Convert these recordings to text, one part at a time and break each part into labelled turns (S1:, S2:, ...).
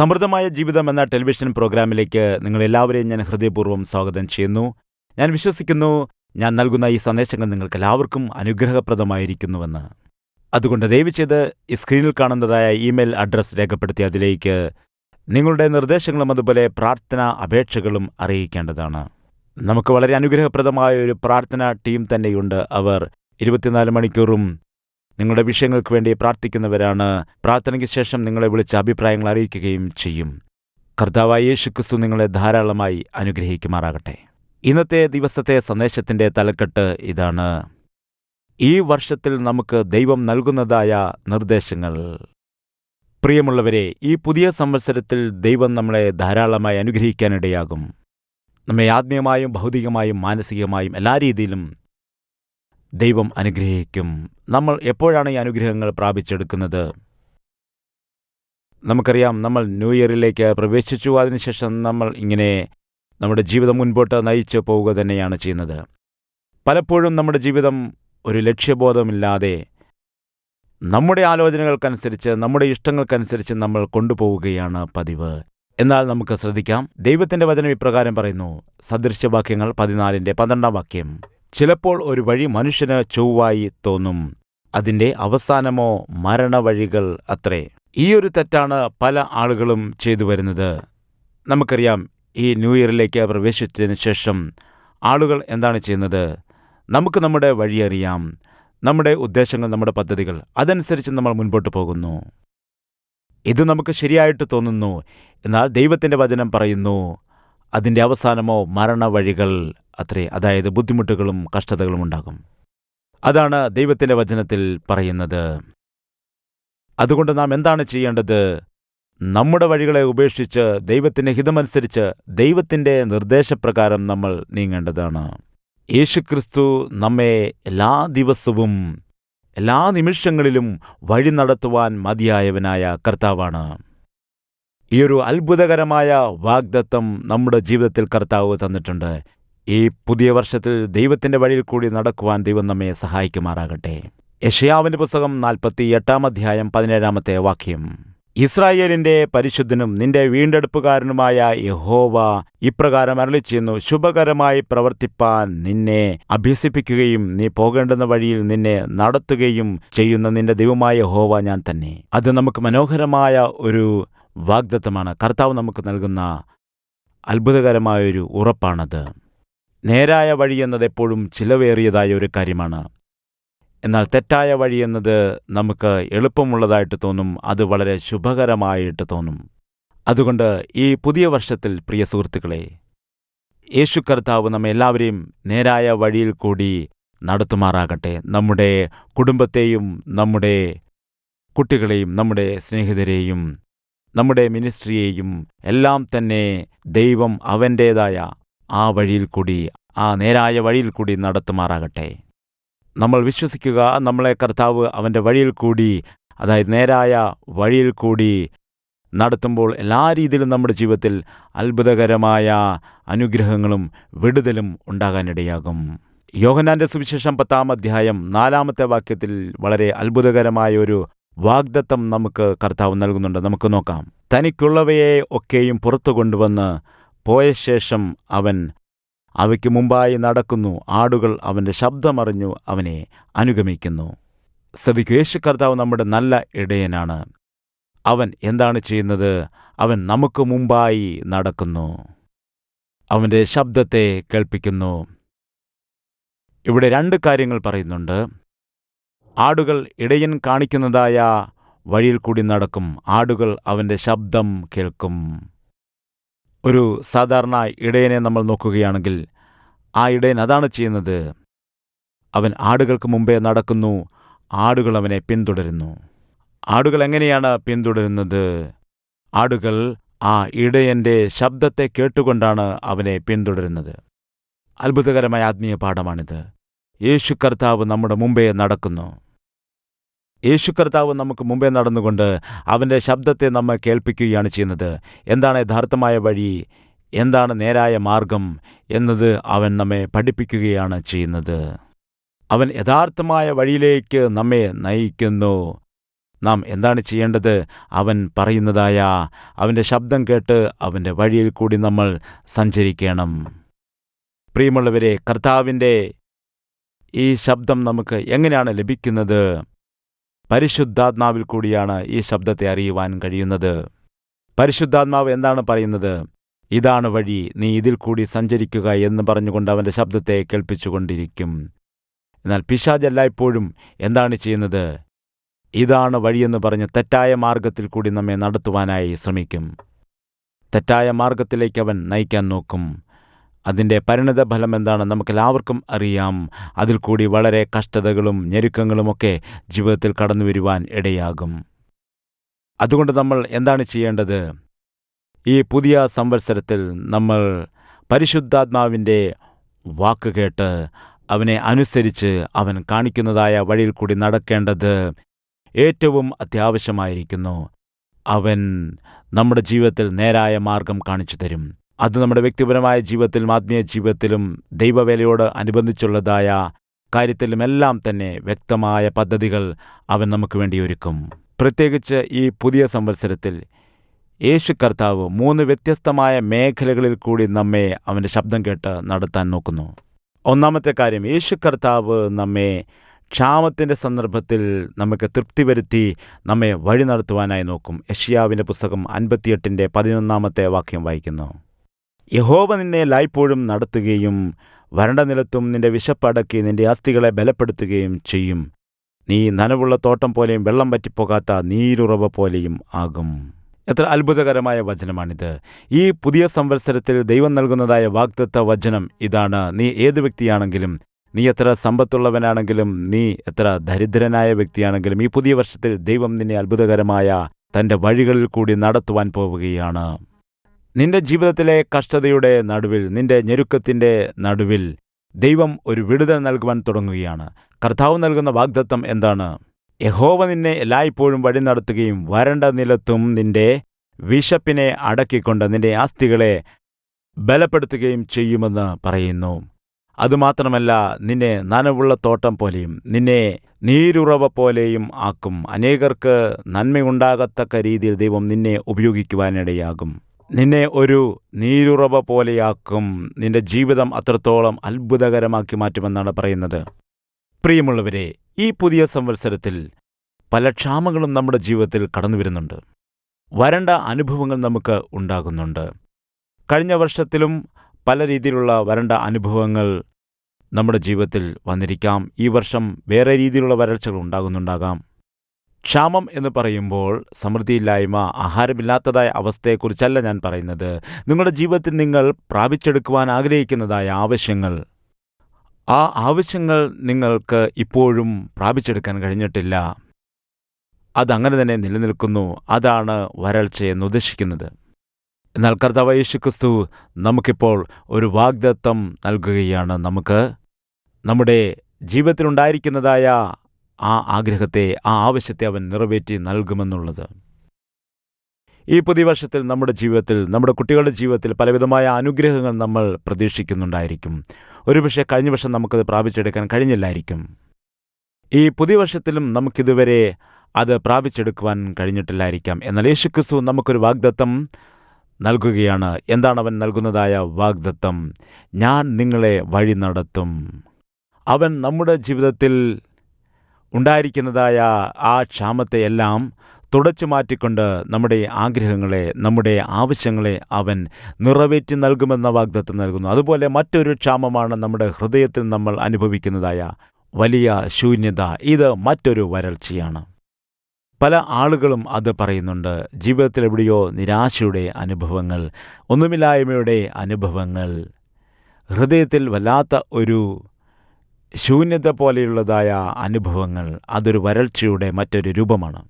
S1: സമൃദ്ധമായ ജീവിതം എന്ന ടെലിവിഷൻ പ്രോഗ്രാമിലേക്ക് നിങ്ങൾ എല്ലാവരെയും ഞാൻ ഹൃദയപൂർവം സ്വാഗതം ചെയ്യുന്നു. ഞാൻ വിശ്വസിക്കുന്നു ഞാൻ നൽകുന്ന ഈ സന്ദേശങ്ങൾ നിങ്ങൾക്ക് എല്ലാവർക്കും അനുഗ്രഹപ്രദമായിരിക്കുന്നുവെന്ന്. അതുകൊണ്ട് ദയവ് ചെയ്ത് ഈ സ്ക്രീനിൽ കാണുന്നതായ ഇമെയിൽ അഡ്രസ്സ് രേഖപ്പെടുത്തി അതിലേക്ക് നിങ്ങളുടെ നിർദ്ദേശങ്ങളും അതുപോലെ പ്രാർത്ഥന അപേക്ഷകളും അറിയിക്കേണ്ടതാണ്. നമുക്ക് വളരെ അനുഗ്രഹപ്രദമായ ഒരു പ്രാർത്ഥന ടീം തന്നെയുണ്ട്. അവർ ഇരുപത്തിനാല് മണിക്കൂറും നിങ്ങളുടെ വിഷയങ്ങൾക്ക് വേണ്ടി പ്രാർത്ഥിക്കുന്നവരാണ്. പ്രാർത്ഥനയ്ക്ക് ശേഷം നിങ്ങളെ വിളിച്ച് അഭിപ്രായങ്ങൾ അറിയിക്കുകയും ചെയ്യും. കർത്താവായ യേശു ക്രിസ്തു നിങ്ങളെ ധാരാളമായി അനുഗ്രഹിക്കുമാറാകട്ടെ. ഇന്നത്തെ ദിവസത്തെ സന്ദേശത്തിന്റെ തലക്കെട്ട് ഇതാണ്. ഈ വർഷത്തിൽ നമുക്ക് ദൈവം നൽകുന്നതായ നിർദ്ദേശങ്ങൾ. പ്രിയമുള്ളവരെ ഈ പുതിയ സംവത്സരത്തിൽ ദൈവം നമ്മളെ ധാരാളമായി അനുഗ്രഹിക്കാനിടയാകും. നമ്മെ ആത്മീയമായും ഭൗതികമായും മാനസികമായും എല്ലാ രീതിയിലും ദൈവം അനുഗ്രഹിക്കും. നമ്മൾ എപ്പോഴാണ് ഈ അനുഗ്രഹങ്ങൾ പ്രാപിച്ചെടുക്കുന്നത്? നമുക്കറിയാം നമ്മൾ ന്യൂ ഇയറിലേക്ക് പ്രവേശിച്ചു. അതിനുശേഷം നമ്മൾ ഇങ്ങനെ നമ്മുടെ ജീവിതം മുൻപോട്ട് നയിച്ചു പോവുക തന്നെയാണ് ചെയ്യുന്നത്. പലപ്പോഴും നമ്മുടെ ജീവിതം ഒരു ലക്ഷ്യബോധമില്ലാതെ നമ്മുടെ ആലോചനകൾക്കനുസരിച്ച് നമ്മുടെ ഇഷ്ടങ്ങൾക്കനുസരിച്ച് നമ്മൾ കൊണ്ടുപോവുകയാണ് പതിവ്. എന്നാൽ നമുക്ക് ശ്രദ്ധിക്കാം. ദൈവത്തിന്റെ വചനം ഇപ്രകാരം പറയുന്നു. സദൃശ്യവാക്യങ്ങൾ പതിനാലിന്റെ പന്ത്രണ്ടാം വാക്യം. ചിലപ്പോൾ ഒരു വഴി മനുഷ്യന് ചൊവ്വായി തോന്നും. അതിന്റെ അവസാനമോ മരണവഴികൾ അത്രേ. ഈ ഒരു തെറ്റാണ് പല ആളുകളും ചെയ്തു വരുന്നത്. നമുക്കറിയാം ഈ ന്യൂ ഇയറിലേക്ക് പ്രവേശിച്ചതിന് ശേഷം ആളുകൾ എന്താണ് ചെയ്യുന്നത്? നമുക്ക് നമ്മുടെ വഴിയറിയാം നമ്മുടെ ഉദ്ദേശങ്ങൾ നമ്മുടെ പദ്ധതികൾ അതനുസരിച്ച് നമ്മൾ മുൻപോട്ട് പോകുന്നു. ഇത് നമുക്ക് ശരിയായിട്ട് തോന്നുന്നു. എന്നാൽ ദൈവത്തിന്റെ വചനം പറയുന്നു അതിന്റെ അവസാനമോ മരണവഴികൾ അത്രേ. അതായത് ബുദ്ധിമുട്ടുകളും കഷ്ടതകളും ഉണ്ടാകും. അതാണ് ദൈവത്തിന്റെ വചനത്തിൽ പറയുന്നത്. അതുകൊണ്ട് നാം എന്താണ് ചെയ്യേണ്ടത്? നമ്മുടെ വഴികളെ ഉപേക്ഷിച്ച് ദൈവത്തിന്റെ ഹിതമനുസരിച്ച് ദൈവത്തിന്റെ നിർദ്ദേശപ്രകാരം നമ്മൾ നീങ്ങേണ്ടതാണ്. യേശുക്രിസ്തു നമ്മെ എല്ലാ ദിവസവും എല്ലാ നിമിഷങ്ങളിലും വഴി നടത്തുവാൻ മതിയായവനായ കർത്താവാണ്. ഈ ഒരു അത്ഭുതകരമായ വാഗ്ദത്തം നമ്മുടെ ജീവിതത്തിൽ കർത്താവ് തന്നിട്ടുണ്ട്. ഈ പുതിയ വർഷത്തിൽ ദൈവത്തിന്റെ വഴിയിൽ കൂടി നടക്കുവാൻ ദൈവം നമ്മെ സഹായിക്കുമാറാകട്ടെ. യഷയാവിന്റെ പുസ്തകം നാൽപ്പത്തി എട്ടാം അധ്യായം പതിനേഴാമത്തെ വാക്യം. ഇസ്രായേലിന്റെ പരിശുദ്ധനും നിന്റെ വീണ്ടെടുപ്പുകാരനുമായ യഹോവ ഇപ്രകാരം അരളി ചെയ്യുന്നു ശുഭകരമായി പ്രവർത്തിപ്പാൻ നിന്നെ അഭ്യസിപ്പിക്കുകയും നീ പോകേണ്ടുന്ന വഴിയിൽ നിന്നെ നടത്തുകയും ചെയ്യുന്ന നിന്റെ ദൈവമായ യഹോവ ഞാൻ തന്നെ. അത് നമുക്ക് മനോഹരമായ ഒരു വാഗ്ദത്തമാണ്. കർത്താവ് നമുക്ക് നൽകുന്ന അത്ഭുതകരമായൊരു ഉറപ്പാണത്. നേരായ വഴി എന്നത് എപ്പോഴും ചിലവേറിയതായ ഒരു കാര്യമാണ്. എന്നാൽ തെറ്റായ വഴി എന്നത് നമുക്ക് എളുപ്പമുള്ളതായിട്ട് തോന്നും അത് വളരെ ശുഭകരമായിട്ട് തോന്നും. അതുകൊണ്ട് ഈ പുതിയ വർഷത്തിൽ പ്രിയ സുഹൃത്തുക്കളെ യേശു കർത്താവ് നമ്മെ എല്ലാവരെയും നേരായ വഴിയിൽ കൂടി നടത്തുമാറാകട്ടെ. നമ്മുടെ കുടുംബത്തെയും നമ്മുടെ കുട്ടികളെയും നമ്മുടെ സ്നേഹിതരെയും നമ്മുടെ മിനിസ്ട്രിയെയും എല്ലാം തന്നെ ദൈവം അവന്റേതായ ആ വഴിയിൽ കൂടി ആ നേരായ വഴിയിൽ കൂടി നടത്തുമാറാകട്ടെ. നമ്മൾ വിശ്വസിക്കുക നമ്മളെ കർത്താവ് അവന്റെ വഴിയിൽ കൂടി അതായത് നേരായ വഴിയിൽ കൂടി നടത്തുമ്പോൾ എല്ലാ രീതിയിലും നമ്മുടെ ജീവിതത്തിൽ അത്ഭുതകരമായ അനുഗ്രഹങ്ങളും വിടുതലും ഉണ്ടാകാനിടയാകും. യോഹനാന്റെ സുവിശേഷം പത്താം അധ്യായം നാലാമത്തെ വാക്യത്തിൽ വളരെ അത്ഭുതകരമായ ഒരു വാഗ്ദത്തം നമുക്ക് കർത്താവ് നൽകുന്നുണ്ട്. നമുക്ക് നോക്കാം. തനിക്കുള്ളവയെ ഒക്കെയും പുറത്തു കൊണ്ടുവന്ന് പോയ ശേഷം അവൻ അവയ്ക്ക് മുമ്പായി നടക്കുന്നു. ആടുകൾ അവന്റെ ശബ്ദമറിഞ്ഞു അവനെ അനുഗമിക്കുന്നു. ശ്രദ്ധിക്കു യേശു കർത്താവ് നമ്മുടെ നല്ല ഇടയനാണ്. അവൻ എന്താണ് ചെയ്യുന്നത്? അവൻ നമുക്ക് മുമ്പായി നടക്കുന്നു. അവന്റെ ശബ്ദത്തെ കേൾപ്പിക്കുന്നു. ഇവിടെ രണ്ട് കാര്യങ്ങൾ പറയുന്നുണ്ട്. ആടുകൾ ഇടയൻ കാണിക്കുന്നതായ വഴിയിൽ കൂടി നടക്കും. ആടുകൾ അവന്റെ ശബ്ദം കേൾക്കും. ഒരു സാധാരണ ഇടയനെ നമ്മൾ നോക്കുകയാണെങ്കിൽ ആ ഇടയൻ അതാണ് ചെയ്യുന്നത്. അവൻ ആടുകൾക്ക് മുമ്പേ നടക്കുന്നു. ആടുകൾ അവനെ പിന്തുടരുന്നു. ആടുകൾ എങ്ങനെയാണ് പിന്തുടരുന്നത്? ആടുകൾ ആ ഇടയന്റെ ശബ്ദത്തെ കേട്ടുകൊണ്ടാണ് അവനെ പിന്തുടരുന്നത്. അത്ഭുതകരമായ ആത്മീയ പാഠമാണിത് യേശു കർത്താവ് നമ്മുടെ മുമ്പേ നടക്കുന്നു. യേശു കർത്താവ് നമുക്ക് മുമ്പേ നടന്നുകൊണ്ട് അവന്റെ ശബ്ദത്തെ നമ്മെ കേൾപ്പിക്കുകയാണ് ചെയ്യുന്നത്. എന്താണ് യഥാർത്ഥമായ വഴി? എന്താണ് നേരായ മാർഗം എന്നത് അവൻ നമ്മെ പഠിപ്പിക്കുകയാണ് ചെയ്യുന്നത്. അവൻ യഥാർത്ഥമായ വഴിയിലേക്ക് നമ്മെ നയിക്കുന്നു. നാം എന്താണ് ചെയ്യേണ്ടത്? അവൻ പറയുന്നതായ അവന്റെ ശബ്ദം കേട്ട് അവന്റെ വഴിയിൽ കൂടി നമ്മൾ സഞ്ചരിക്കണം. പ്രിയമുള്ളവരെ കർത്താവിന്റെ ഈ ശബ്ദം നമുക്ക് എങ്ങനെയാണ് ലഭിക്കുന്നത്? പരിശുദ്ധാത്മാവിൽ കൂടിയാണ് ഈ ശബ്ദത്തെ അറിയുവാൻ കഴിയുന്നത്. പരിശുദ്ധാത്മാവ് എന്താണ് പറയുന്നത്? ഇതാണ് വഴി നീ ഇതിൽ കൂടി സഞ്ചരിക്കുക എന്ന് പറഞ്ഞുകൊണ്ട് അവന്റെ ശബ്ദത്തെ കേൾപ്പിച്ചുകൊണ്ടിരിക്കും. എന്നാൽ പിശാജ് എല്ലായ്പ്പോഴും എന്താണ് ചെയ്യുന്നത്? ഇതാണ് വഴിയെന്ന് പറഞ്ഞ് തെറ്റായ മാർഗത്തിൽ കൂടി നമ്മെ നടത്തുവാനായി ശ്രമിക്കും. തെറ്റായ മാർഗത്തിലേക്ക് അവൻ നയിക്കാൻ നോക്കും. അതിന്റെ പരിണതഫലം എന്താണ് നമുക്കെല്ലാവർക്കും അറിയാം. അതിൽ കൂടി വളരെ കഷ്ടതകളും ഞെരുക്കങ്ങളുമൊക്കെ ജീവിതത്തിൽ കടന്നു വരുവാൻ ഇടയാകും. അതുകൊണ്ട് നമ്മൾ എന്താണ് ചെയ്യേണ്ടത്? ഈ പുതിയ സംവത്സരത്തിൽ നമ്മൾ പരിശുദ്ധാത്മാവിന്റെ വാക്ക് കേട്ട് അവനെ അനുസരിച്ച് അവൻ കാണിക്കുന്നതായ വഴിയിൽ കൂടി നടക്കേണ്ടത് ഏറ്റവും അത്യാവശ്യമായിരിക്കുന്നു. അവൻ നമ്മുടെ ജീവിതത്തിൽ നേരായ മാർഗം കാണിച്ചു തരും. അത് നമ്മുടെ വ്യക്തിപരമായ ജീവിതത്തിലും ആത്മീയ ജീവിതത്തിലും ദൈവവേലയോട് അനുബന്ധിച്ചുള്ളതായ കാര്യത്തിലുമെല്ലാം തന്നെ വ്യക്തമായ പദ്ധതികൾ അവൻ നമുക്ക് വേണ്ടി ഒരുക്കും പ്രത്യേകിച്ച് ഈ പുതിയ സംവത്സരത്തിൽ യേശു കർത്താവ് മൂന്ന് വ്യത്യസ്തമായ മേഖലകളിൽ കൂടി നമ്മെ അവന്റെ ശബ്ദം കേട്ട് നടത്താൻ നോക്കുന്നു. ഒന്നാമത്തെ കാര്യം യേശു കർത്താവ് നമ്മെ ക്ഷാമത്തിന്റെ സന്ദർഭത്തിൽ നമുക്ക് തൃപ്തി വരുത്തി നമ്മെ വഴി നടത്തുവാനായി നോക്കും. യഷ്യാവിന്റെ പുസ്തകം അൻപത്തിയെട്ടിന്റെ പതിനൊന്നാമത്തെ വാക്യം വായിക്കുന്നു. യഹോവ നിന്നെ എല്ലായ്പ്പോഴും നടത്തുകയും വരണ്ട നിലത്തും നിന്റെ വിശപ്പടക്കി നിന്റെ അസ്ഥികളെ ബലപ്പെടുത്തുകയും ചെയ്യും. നീ നനവുള്ള തോട്ടം പോലെയും വെള്ളം പറ്റിപ്പോകാത്ത നീരുറവ പോലെയും ആകും. എത്ര അത്ഭുതകരമായ വചനമാണിത്. ഈ പുതിയ സംവത്സരത്തിൽ ദൈവം നൽകുന്നതായ വാഗ്ദത്ത വചനം ഇതാണ്. നീ ഏത് വ്യക്തിയാണെങ്കിലും നീ എത്ര സമ്പത്തുള്ളവനാണെങ്കിലും നീ എത്ര ദരിദ്രനായ വ്യക്തിയാണെങ്കിലും ഈ പുതിയ വർഷത്തിൽ ദൈവം നിന്നെ അത്ഭുതകരമായ തന്റെ വഴികളിൽ കൂടി നടത്തുവാൻ പോവുകയാണ്. നിന്റെ ജീവിതത്തിലെ കഷ്ടതയുടെ നടുവിൽ നിന്റെ ഞെരുക്കത്തിന്റെ നടുവിൽ ദൈവം ഒരു വിടുതൽ നൽകുവാൻ തുടങ്ങുകയാണ്. കർത്താവ് നൽകുന്ന വാഗ്ദത്തം എന്താണ്? യഹോവ നിന്നെ എല്ലായ്പ്പോഴും വഴി നടത്തുകയും വരണ്ട നിലത്തും നിന്റെ വിശപ്പിനെ അടക്കിക്കൊണ്ട് നിന്റെ ആസ്തികളെ ബലപ്പെടുത്തുകയും ചെയ്യുമെന്ന് പറയുന്നു. അതുമാത്രമല്ല നിന്നെ നനവുള്ള തോട്ടം പോലെയും നിന്നെ നീരുറവ പോലെയും ആക്കും. അനേകർക്ക് നന്മയുണ്ടാകത്തക്ക രീതിയിൽ ദൈവം നിന്നെ ഉപയോഗിക്കുവാനിടയാകും. നിന്നെ ഒരു നീരുറവ പോലെയാക്കും. നിന്റെ ജീവിതം അത്രത്തോളം അത്ഭുതകരമാക്കി മാറ്റുമെന്നാണ് പറയുന്നത്. പ്രിയമുള്ളവരെ ഈ പുതിയ സംവത്സരത്തിൽ പല ക്ഷാമങ്ങളും നമ്മുടെ ജീവിതത്തിൽ കടന്നു വരുന്നുണ്ട്. വരണ്ട അനുഭവങ്ങൾ നമുക്ക് ഉണ്ടാകുന്നുണ്ട്. കഴിഞ്ഞ വർഷത്തിലും പല രീതിയിലുള്ള വരണ്ട അനുഭവങ്ങൾ നമ്മുടെ ജീവിതത്തിൽ വന്നിരിക്കാം. ഈ വർഷം വേറെ രീതിയിലുള്ള വരൾച്ചകൾ ഉണ്ടാകുന്നുണ്ടാകാം. ക്ഷാമം എന്ന് പറയുമ്പോൾ സമൃദ്ധിയില്ലായ്മ ആഹാരമില്ലാത്തതായ അവസ്ഥയെക്കുറിച്ചല്ല ഞാൻ പറയുന്നത്. നിങ്ങളുടെ ജീവിതത്തിൽ നിങ്ങൾ പ്രാപിച്ചെടുക്കുവാൻ ആഗ്രഹിക്കുന്നതായ ആവശ്യങ്ങൾ ആ ആവശ്യങ്ങൾ നിങ്ങൾക്ക് ഇപ്പോഴും പ്രാപിച്ചെടുക്കാൻ കഴിഞ്ഞിട്ടില്ല. അതങ്ങനെ തന്നെ നിലനിൽക്കുന്നു. അതാണ് വരൾച്ചയെന്ന് ഉദ്ദേശിക്കുന്നത്. എന്നാൽ കർത്താവ് യേശുക്രിസ്തു നമുക്കിപ്പോൾ ഒരു വാഗ്ദത്തം നൽകുകയാണ്. നമുക്ക് നമ്മുടെ ജീവിതത്തിലുണ്ടായിരിക്കുന്നതായ ആ ആഗ്രഹത്തെ ആ ആവശ്യത്തെ അവൻ നിറവേറ്റി നൽകുമെന്നുള്ളത്. ഈ പുതിയ വർഷത്തിൽ നമ്മുടെ ജീവിതത്തിൽ നമ്മുടെ കുട്ടികളുടെ ജീവിതത്തിൽ പലവിധമായ അനുഗ്രഹങ്ങൾ നമ്മൾ പ്രതീക്ഷിക്കുന്നുണ്ടായിരിക്കും. ഒരുപക്ഷെ കഴിഞ്ഞ വർഷം നമുക്കത് പ്രാപിച്ചെടുക്കാൻ കഴിഞ്ഞില്ലായിരിക്കും. ഈ പുതിയ വർഷത്തിലും നമുക്കിതുവരെ അത് പ്രാപിച്ചെടുക്കുവാൻ കഴിഞ്ഞിട്ടില്ലായിരിക്കാം. എന്നാൽ യേശുക്രിസ്തു നമുക്കൊരു വാഗ്ദത്തം നൽകുകയാണ്. എന്താണ് അവൻ നൽകുന്നതായ വാഗ്ദത്തം? ഞാൻ നിങ്ങളെ വഴി നടത്തും. അവൻ നമ്മുടെ ജീവിതത്തിൽ ഉണ്ടായിരിക്കുന്നതായ ആ ക്ഷാമത്തെയെല്ലാം തുടച്ചു മാറ്റിക്കൊണ്ട് നമ്മുടെ ആഗ്രഹങ്ങളെ നമ്മുടെ ആവശ്യങ്ങളെ അവൻ നിറവേറ്റി നൽകുമെന്ന വാഗ്ദത്വം നൽകുന്നു. അതുപോലെ മറ്റൊരു ക്ഷാമമാണ് നമ്മുടെ ഹൃദയത്തിൽ നമ്മൾ അനുഭവിക്കുന്നതായ വലിയ ശൂന്യത. ഇത് മറ്റൊരു വരൾച്ചയാണ്. പല ആളുകളും അത് പറയുന്നുണ്ട്. ജീവിതത്തിൽ എവിടെയോ നിരാശയുടെ അനുഭവങ്ങൾ ഒന്നുമില്ലായ്മയുടെ അനുഭവങ്ങൾ ഹൃദയത്തിൽ വല്ലാത്ത ഒരു ശൂന്യത പോലെയുള്ളതായ അനുഭവങ്ങൾ അതൊരു വരൾച്ചയുടെ മറ്റൊരു രൂപമാണ്.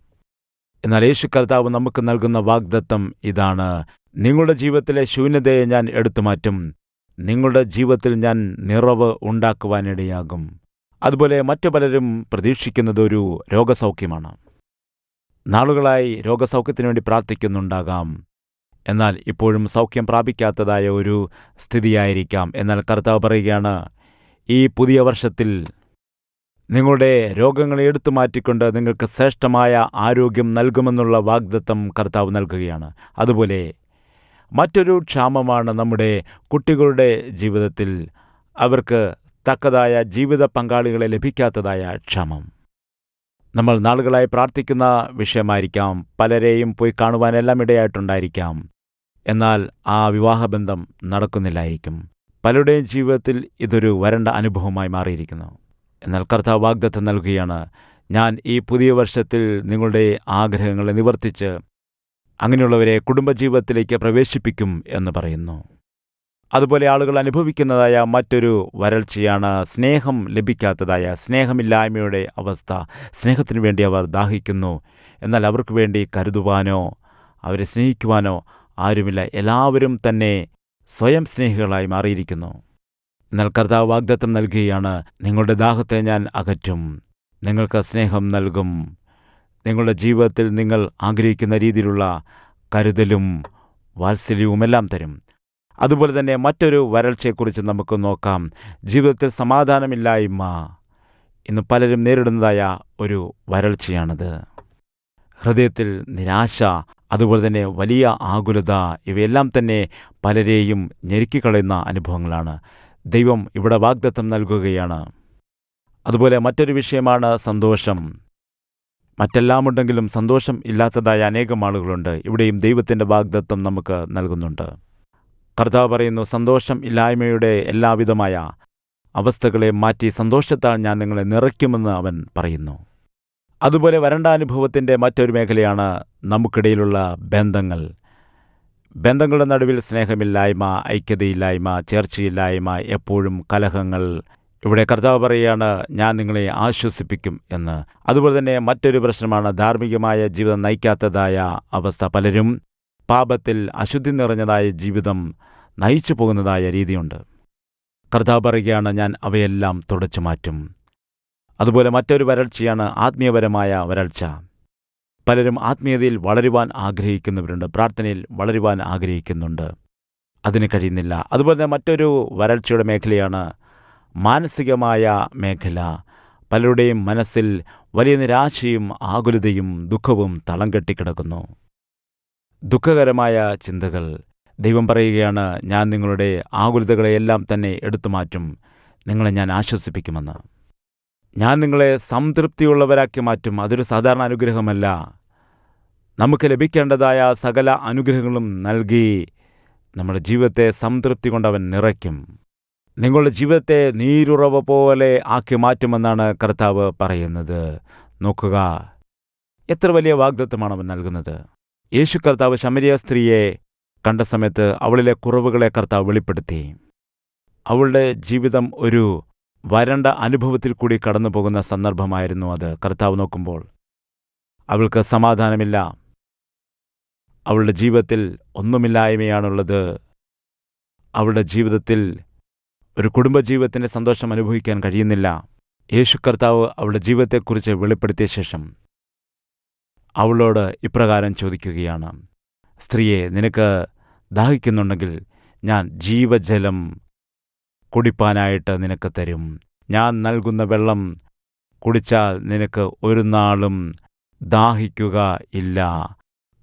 S1: എന്നാൽ യേശു കർത്താവ് നമുക്ക് നൽകുന്ന വാഗ്ദത്തം ഇതാണ്. നിങ്ങളുടെ ജീവിതത്തിലെ ശൂന്യതയെ ഞാൻ എടുത്തു മാറ്റും. നിങ്ങളുടെ ജീവിതത്തിൽ ഞാൻ നിറവ് ഉണ്ടാക്കുവാനിടയാകും. അതുപോലെ മറ്റു പലരും പ്രതീക്ഷിക്കുന്നത് ഒരു രോഗസൗഖ്യമാണ്. നാളുകളായി രോഗസൗഖ്യത്തിനു വേണ്ടി പ്രാർത്ഥിക്കുന്നുണ്ടാകാം. എന്നാൽ ഇപ്പോഴും സൗഖ്യം പ്രാപിക്കാത്തതായ ഒരു സ്ഥിതിയായിരിക്കാം. എന്നാൽ കർത്താവ് പറയുകയാണ് ഈ പുതിയ വർഷത്തിൽ നിങ്ങളുടെ രോഗങ്ങളെ എടുത്തു മാറ്റിക്കൊണ്ട് നിങ്ങൾക്ക് ശ്രേഷ്ഠമായ ആരോഗ്യം നൽകുമെന്നുള്ള വാഗ്ദത്തം കർത്താവ് നൽകുകയാണ്. അതുപോലെ മറ്റൊരു ക്ഷാമമാണ് നമ്മുടെ കുട്ടികളുടെ ജീവിതത്തിൽ അവർക്ക് തക്കതായ ജീവിത പങ്കാളികളെ ലഭിക്കാത്തതായ ക്ഷാമം. നമ്മൾ നാളുകളായി പ്രാർത്ഥിക്കുന്ന വിഷയമായിരിക്കാം. പലരെയും പോയി കാണുവാനെല്ലാം ഇടയായിട്ടുണ്ടായിരിക്കാം എന്നാൽ ആ വിവാഹബന്ധം നടക്കുന്നില്ലായിരിക്കും. പലരുടെയും ജീവിതത്തിൽ ഇതൊരു വരണ്ട അനുഭവമായി മാറിയിരിക്കുന്നു. എന്നാൽ കർത്താവ് വാഗ്ദത്തം നൽകുകയാണ് ഞാൻ ഈ പുതിയ വർഷത്തിൽ നിങ്ങളുടെ ആഗ്രഹങ്ങളെ നിവർത്തിച്ച് അങ്ങനെയുള്ളവരെ കുടുംബജീവിതത്തിലേക്ക് പ്രവേശിപ്പിക്കും എന്ന് പറയുന്നു. അതുപോലെ ആളുകൾ അനുഭവിക്കുന്നതായ മറ്റൊരു വരൾച്ചയാണ് സ്നേഹം ലഭിക്കാത്തതായ സ്നേഹമില്ലായ്മയുടെ അവസ്ഥ സ്നേഹത്തിനു വേണ്ടി അവർ ദാഹിക്കുന്നു. എന്നാൽ അവർക്ക് വേണ്ടി കരുതുവാനോ അവരെ സ്നേഹിക്കുവാനോ ആരുമില്ല. എല്ലാവരും തന്നെ സ്വയം സ്നേഹികളായി മാറിയിരിക്കുന്നു. എന്നാൽ കർത്താവ് വാഗ്ദത്തം നൽകുകയാണ് നിങ്ങളുടെ ദാഹത്തെ ഞാൻ അകറ്റും. നിങ്ങൾക്ക് സ്നേഹം നൽകും. നിങ്ങളുടെ ജീവിതത്തിൽ നിങ്ങൾ ആഗ്രഹിക്കുന്ന രീതിയിലുള്ള കരുതലും വാത്സല്യവുമെല്ലാം തരും. അതുപോലെ തന്നെ മറ്റൊരു വരൾച്ചയെക്കുറിച്ച് നമുക്ക് നോക്കാം. ജീവിതത്തിൽ സമാധാനമില്ലായ്മ ഇന്ന് പലരും നേരിടുന്നതായ ഒരു വരൾച്ചയാണിത്. ഹൃദയത്തിൽ നിരാശ അതുപോലെ തന്നെ വലിയ ആകുലത ഇവയെല്ലാം തന്നെ പലരെയും ഞെരുക്കിക്കളയുന്ന അനുഭവങ്ങളാണ്. ദൈവം ഇവിടെ വാഗ്ദത്തം നൽകുകയാണ്. അതുപോലെ മറ്റൊരു വിഷയമാണ് സന്തോഷം. മറ്റെല്ലാം ഉണ്ടെങ്കിലും സന്തോഷം ഇല്ലാത്തതായ അനേകം ആളുകളുണ്ട്. ഇവിടെയും ദൈവത്തിന്റെ വാഗ്ദത്തം നമുക്ക് നൽകുന്നുണ്ട്. കർത്താവ് പറയുന്നു സന്തോഷം ഇല്ലായ്മയുടെ എല്ലാവിധമായ അവസ്ഥകളെ മാറ്റി സന്തോഷത്താൽ ഞാൻ നിങ്ങളെ നിറയ്ക്കുമെന്ന് അവൻ പറയുന്നു. അതുപോലെ വരണ്ട അനുഭവത്തിന്റെ മറ്റൊരു മേഖലയാണ് നമുക്കിടയിലുള്ള ബന്ധങ്ങൾ. ബന്ധങ്ങളുടെ നടുവിൽ സ്നേഹമില്ലായ്മ ഐക്യതയില്ലായ്മ ചേർച്ചയില്ലായ്മ എപ്പോഴും കലഹങ്ങൾ. ഇവിടെ കർത്താവ് പറയുകയാണ് ഞാൻ നിങ്ങളെ ആശ്വസിപ്പിക്കും എന്ന്. അതുപോലെ തന്നെ മറ്റൊരു പ്രശ്നമാണ് ധാർമ്മികമായ ജീവിതം നയിക്കാത്തതായ അവസ്ഥ പലരും. പാപത്തിൽ അശുദ്ധി നിറഞ്ഞതായ ജീവിതം നയിച്ചു പോകുന്നതായ രീതിയുണ്ട്. കർത്താവ് പറയുകയാണ് ഞാൻ അവയെല്ലാം തുടച്ചു മാറ്റും അതുപോലെ മറ്റൊരു വരൾച്ചയാണ് ആത്മീയപരമായ വരൾച്ച. പലരും ആത്മീയതയിൽ വളരുവാൻ ആഗ്രഹിക്കുന്നവരുണ്ട് പ്രാർത്ഥനയിൽ വളരുവാൻ ആഗ്രഹിക്കുന്നുണ്ട്. അതിന് കഴിയുന്നില്ല. അതുപോലെ തന്നെ മറ്റൊരു വരൾച്ചയുടെ മേഖലയാണ് മാനസികമായ മേഖല. പലരുടെയും മനസ്സിൽ വലിയ നിരാശയും ആകുലതയും ദുഃഖവും തളം കെട്ടിക്കിടക്കുന്നു. ദുഃഖകരമായ ചിന്തകൾ. ദൈവം പറയുകയാണ് ഞാൻ നിങ്ങളുടെ ആകുലതകളെയെല്ലാം തന്നെ എടുത്തു മാറ്റും നിങ്ങളെ ഞാൻ ആശ്വസിപ്പിക്കുമെന്ന്. ഞാൻ നിങ്ങളെ സംതൃപ്തിയുള്ളവരാക്കി മാറ്റും. അതൊരു സാധാരണ അനുഗ്രഹമല്ല. നമുക്ക് ലഭിക്കേണ്ടതായ സകല അനുഗ്രഹങ്ങളും നൽകി നമ്മുടെ ജീവിതത്തെ സംതൃപ്തി കൊണ്ടവൻ നിറയ്ക്കും. നിങ്ങളുടെ ജീവിതത്തെ നീരുറവ പോലെ ആക്കി മാറ്റുമെന്നാണ് കർത്താവ് പറയുന്നത്. നോക്കുക. എത്ര വലിയ വാഗ്ദത്വമാണ് അവൻ നൽകുന്നത്. യേശു കർത്താവ് ശമരിയ സ്ത്രീയെ കണ്ട സമയത്ത് അവളിലെ കുറവുകളെ കർത്താവ് വെളിപ്പെടുത്തി. അവളുടെ ജീവിതം ഒരു വരണ്ട അനുഭവത്തിൽ കൂടി കടന്നു പോകുന്ന സന്ദർഭമായിരുന്നു അത്. കർത്താവ് നോക്കുമ്പോൾ അവൾക്ക് സമാധാനമില്ല. അവളുടെ ജീവിതത്തിൽ ഒന്നുമില്ലായ്മയാണുള്ളത്. അവളുടെ ജീവിതത്തിൽ ഒരു കുടുംബജീവിതത്തിന്റെ സന്തോഷം അനുഭവിക്കാൻ കഴിയുന്നില്ല. യേശു കർത്താവ് അവളുടെ ജീവിതത്തെക്കുറിച്ച് വെളിപ്പെടുത്തിയ ശേഷം അവളോട് ഇപ്രകാരം ചോദിക്കുകയാണ് സ്ത്രീയെ നിനക്ക് ദാഹിക്കുന്നുണ്ടെങ്കിൽ ഞാൻ ജീവജലം കുടിപ്പാനായിട്ട് നിനക്ക് തരും. ഞാൻ നൽകുന്ന വെള്ളം കുടിച്ചാൽ നിനക്ക് ഒരു നാളും ദാഹിക്കുക ഇല്ല.